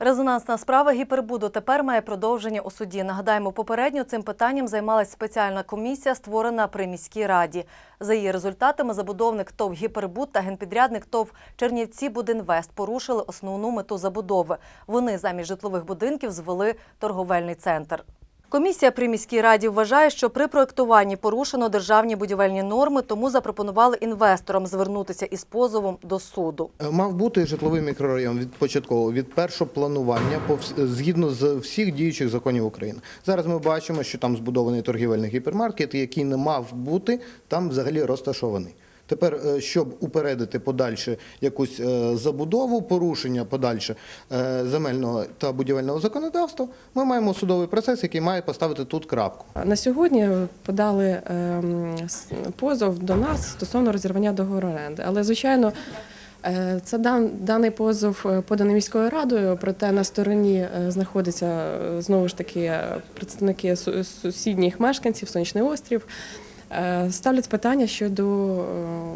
Резонансна справа гіпербуду тепер має продовження у суді. Нагадаємо, попередньо цим питанням займалась спеціальна комісія, створена при міській раді. За її результатами забудовник ТОВ «Гіпербуд» та генпідрядник ТОВ «Чернівці Будинвест» порушили основну мету забудови. Вони замість житлових будинків звели торговельний центр. Комісія при міській раді вважає, що при проєктуванні порушено державні будівельні норми, тому запропонували інвесторам звернутися із позовом до суду. Е, Мав бути житловий мікрорайон від початкового, від першого планування по згідно з всіх діючих законів України. Зараз ми бачимо, що там збудований торгівельний гіпермаркет, який не мав бути там взагалі розташований. Тепер, е, щоб упередити подальше якусь е, забудову, порушення подальше е, земельного та будівельного законодавства, ми маємо судовий процес, який має поставити тут крапку. На сьогодні подали ем, позов до нас стосовно розірвання договору оренди. Але звичайно, це дан, даний позов поданий міською радою, проте на стороні знаходяться знову ж таки представники сусідніх мешканців, сонячний острів. Е, Ставлять питання щодо е,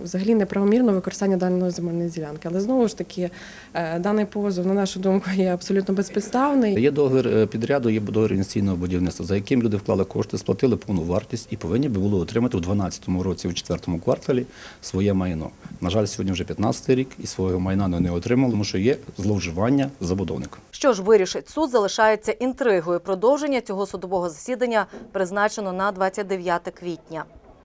взагалі неправомірного використання даної земельної ділянки. Але знову ж таки, е, даний позов, на нашу думку, є абсолютно безпідставний. Є договір підряду, є договір інвестиційного будівництва, за яким люди вклали кошти, сплатили повну вартість і повинні би були отримати у 2012 році, у четвертому кварталі своє майно. На жаль, сьогодні вже 15 рік і свого майна не отримали, тому що є зловживання забудовника. Що ж вирішить суд, залишається інтригою. Продовження цього судового засідання призначено на 29 квітня.